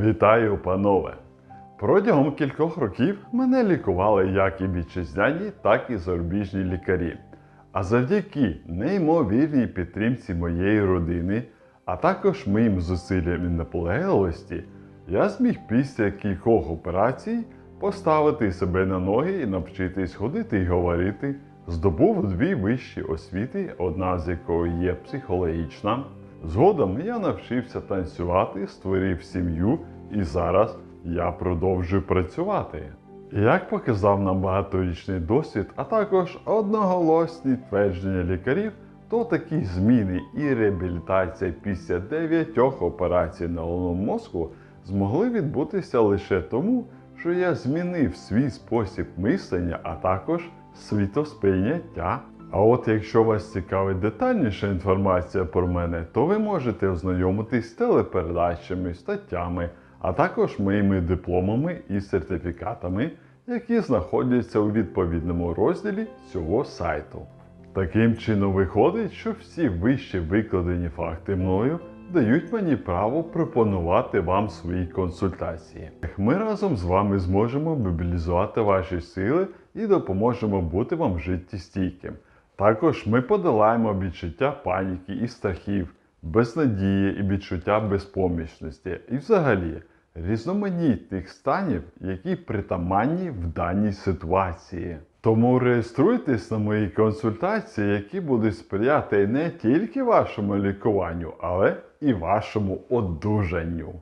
Вітаю, панове! Протягом кількох років мене лікували як і вітчизняні, так і зарубіжні лікарі. А завдяки неймовірній підтримці моєї родини, а також моїм зусиллям і наполегливості, я зміг після кількох операцій поставити себе на ноги і навчитись ходити і говорити. Здобув дві вищі освіти, одна з якої є психологічна. Згодом я навчився танцювати, створив сім'ю і зараз я продовжую працювати. Як показав нам багаторічний досвід, а також одноголосні твердження лікарів, то такі зміни і реабілітація після дев'ятьох операцій на головному мозку змогли відбутися лише тому, що я змінив свій спосіб мислення, а також світосприйняття. А от якщо вас цікавить детальніша інформація про мене, то ви можете ознайомитись з телепередачами, статтями, а також моїми дипломами і сертифікатами, які знаходяться у відповідному розділі цього сайту. Таким чином виходить, що всі вище викладені факти мною дають мені право пропонувати вам свої консультації. Ми разом з вами зможемо мобілізувати ваші сили і допоможемо бути вам життєстійким. Також ми подолаємо відчуття паніки і страхів, безнадії і відчуття безпомічності, і взагалі різноманітних станів, які притаманні в даній ситуації. Тому реєструйтесь на мої консультації, які будуть сприяти не тільки вашому лікуванню, але і вашому одужанню.